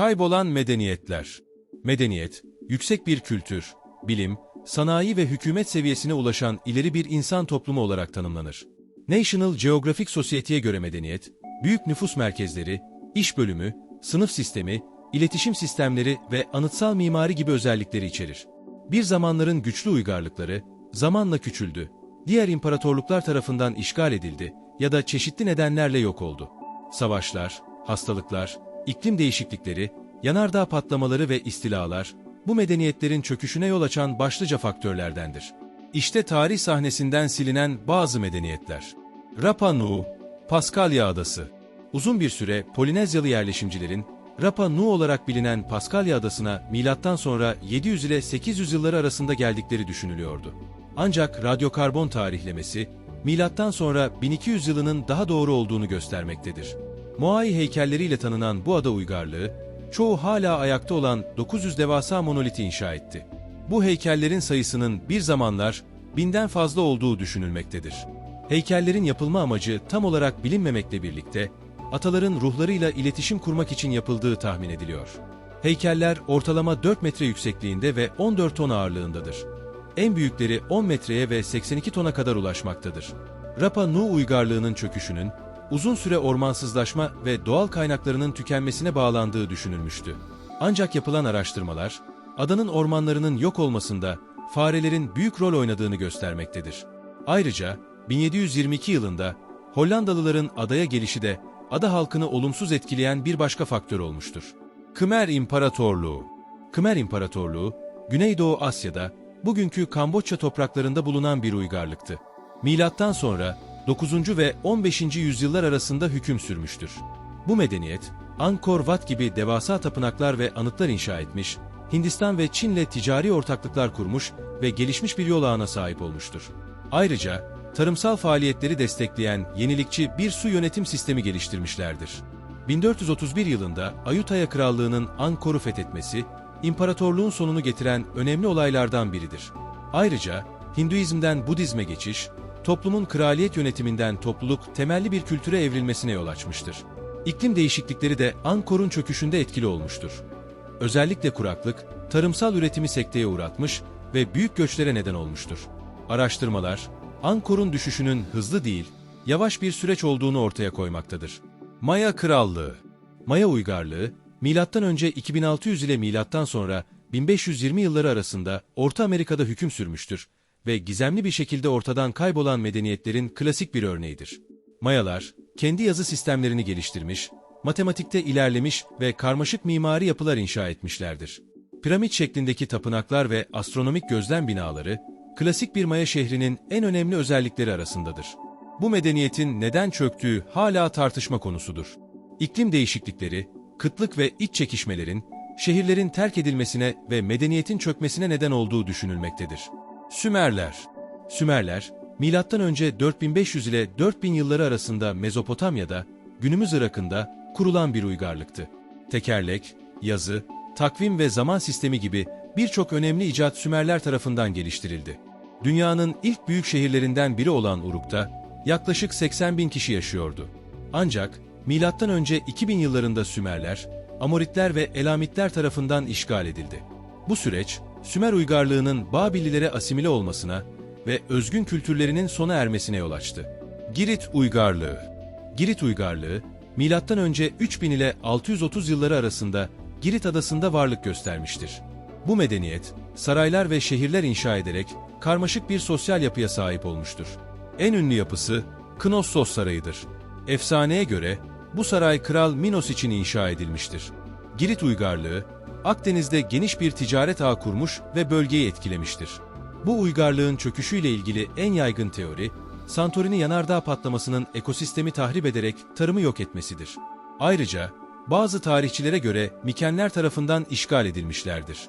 Kaybolan medeniyetler. Medeniyet, yüksek bir kültür, bilim, sanayi ve hükümet seviyesine ulaşan ileri bir insan toplumu olarak tanımlanır. National Geographic Society'ye göre medeniyet, büyük nüfus merkezleri, iş bölümü, sınıf sistemi, iletişim sistemleri ve anıtsal mimari gibi özellikleri içerir. Bir zamanların güçlü uygarlıkları, zamanla küçüldü, diğer imparatorluklar tarafından işgal edildi ya da çeşitli nedenlerle yok oldu. Savaşlar, hastalıklar, iklim değişiklikleri, yanardağ patlamaları ve istilalar, bu medeniyetlerin çöküşüne yol açan başlıca faktörlerdendir. İşte tarih sahnesinden silinen bazı medeniyetler. Rapa Nui, Paskalya Adası. Uzun bir süre Polinezyalı yerleşimcilerin Rapa Nui olarak bilinen Paskalya Adası'na milattan sonra 700 ile 800 yılları arasında geldikleri düşünülüyordu. Ancak radyokarbon tarihlemesi milattan sonra 1200 yılının daha doğru olduğunu göstermektedir. Moai heykelleriyle tanınan bu ada uygarlığı, çoğu hala ayakta olan 900 devasa monoliti inşa etti. Bu heykellerin sayısının bir zamanlar binden fazla olduğu düşünülmektedir. Heykellerin yapılma amacı tam olarak bilinmemekle birlikte, ataların ruhlarıyla iletişim kurmak için yapıldığı tahmin ediliyor. Heykeller ortalama 4 metre yüksekliğinde ve 14 ton ağırlığındadır. En büyükleri 10 metreye ve 82 tona kadar ulaşmaktadır. Rapa Nui uygarlığının çöküşünün, uzun süre ormansızlaşma ve doğal kaynaklarının tükenmesine bağlandığı düşünülmüştü. Ancak yapılan araştırmalar, adanın ormanlarının yok olmasında farelerin büyük rol oynadığını göstermektedir. Ayrıca 1722 yılında Hollandalıların adaya gelişi de ada halkını olumsuz etkileyen bir başka faktör olmuştur. Khmer İmparatorluğu Khmer İmparatorluğu, Güneydoğu Asya'da, bugünkü Kamboçya topraklarında bulunan bir uygarlıktı. Milattan sonra 9. ve 15. yüzyıllar arasında hüküm sürmüştür. Bu medeniyet, Angkor Wat gibi devasa tapınaklar ve anıtlar inşa etmiş, Hindistan ve Çin'le ticari ortaklıklar kurmuş ve gelişmiş bir yol ağına sahip olmuştur. Ayrıca, tarımsal faaliyetleri destekleyen yenilikçi bir su yönetim sistemi geliştirmişlerdir. 1431 yılında Ayutthaya Krallığı'nın Angkor'u fethetmesi, imparatorluğun sonunu getiren önemli olaylardan biridir. Ayrıca, Hinduizm'den Budizm'e geçiş, toplumun kraliyet yönetiminden topluluk temelli bir kültüre evrilmesine yol açmıştır. İklim değişiklikleri de Angkor'un çöküşünde etkili olmuştur. Özellikle kuraklık, tarımsal üretimi sekteye uğratmış ve büyük göçlere neden olmuştur. Araştırmalar, Angkor'un düşüşünün hızlı değil, yavaş bir süreç olduğunu ortaya koymaktadır. Maya Krallığı Maya uygarlığı, M.Ö. 2600 ile sonra 1520 yılları arasında Orta Amerika'da hüküm sürmüştür ve gizemli bir şekilde ortadan kaybolan medeniyetlerin klasik bir örneğidir. Mayalar, kendi yazı sistemlerini geliştirmiş, matematikte ilerlemiş ve karmaşık mimari yapılar inşa etmişlerdir. Piramit şeklindeki tapınaklar ve astronomik gözlem binaları, klasik bir Maya şehrinin en önemli özellikleri arasındadır. Bu medeniyetin neden çöktüğü hala tartışma konusudur. İklim değişiklikleri, kıtlık ve iç çekişmelerin, şehirlerin terk edilmesine ve medeniyetin çökmesine neden olduğu düşünülmektedir. Sümerler Sümerler, M.Ö. 4500 ile 4000 yılları arasında Mezopotamya'da, günümüz Irak'ında kurulan bir uygarlıktı. Tekerlek, yazı, takvim ve zaman sistemi gibi birçok önemli icat Sümerler tarafından geliştirildi. Dünyanın ilk büyük şehirlerinden biri olan Uruk'ta yaklaşık 80 bin kişi yaşıyordu. Ancak M.Ö. 2000 yıllarında Sümerler, Amoritler ve Elamitler tarafından işgal edildi. Bu süreç, Sümer uygarlığının Babillilere asimile olmasına ve özgün kültürlerinin sona ermesine yol açtı. Girit uygarlığı Girit uygarlığı, M.Ö. 3000 ile 630 yılları arasında Girit adasında varlık göstermiştir. Bu medeniyet, saraylar ve şehirler inşa ederek karmaşık bir sosyal yapıya sahip olmuştur. En ünlü yapısı Knossos Sarayı'dır. Efsaneye göre bu saray Kral Minos için inşa edilmiştir. Girit uygarlığı, Akdeniz'de geniş bir ticaret ağı kurmuş ve bölgeyi etkilemiştir. Bu uygarlığın çöküşüyle ilgili en yaygın teori, Santorini yanardağ patlamasının ekosistemi tahrip ederek tarımı yok etmesidir. Ayrıca bazı tarihçilere göre Mikenler tarafından işgal edilmişlerdir.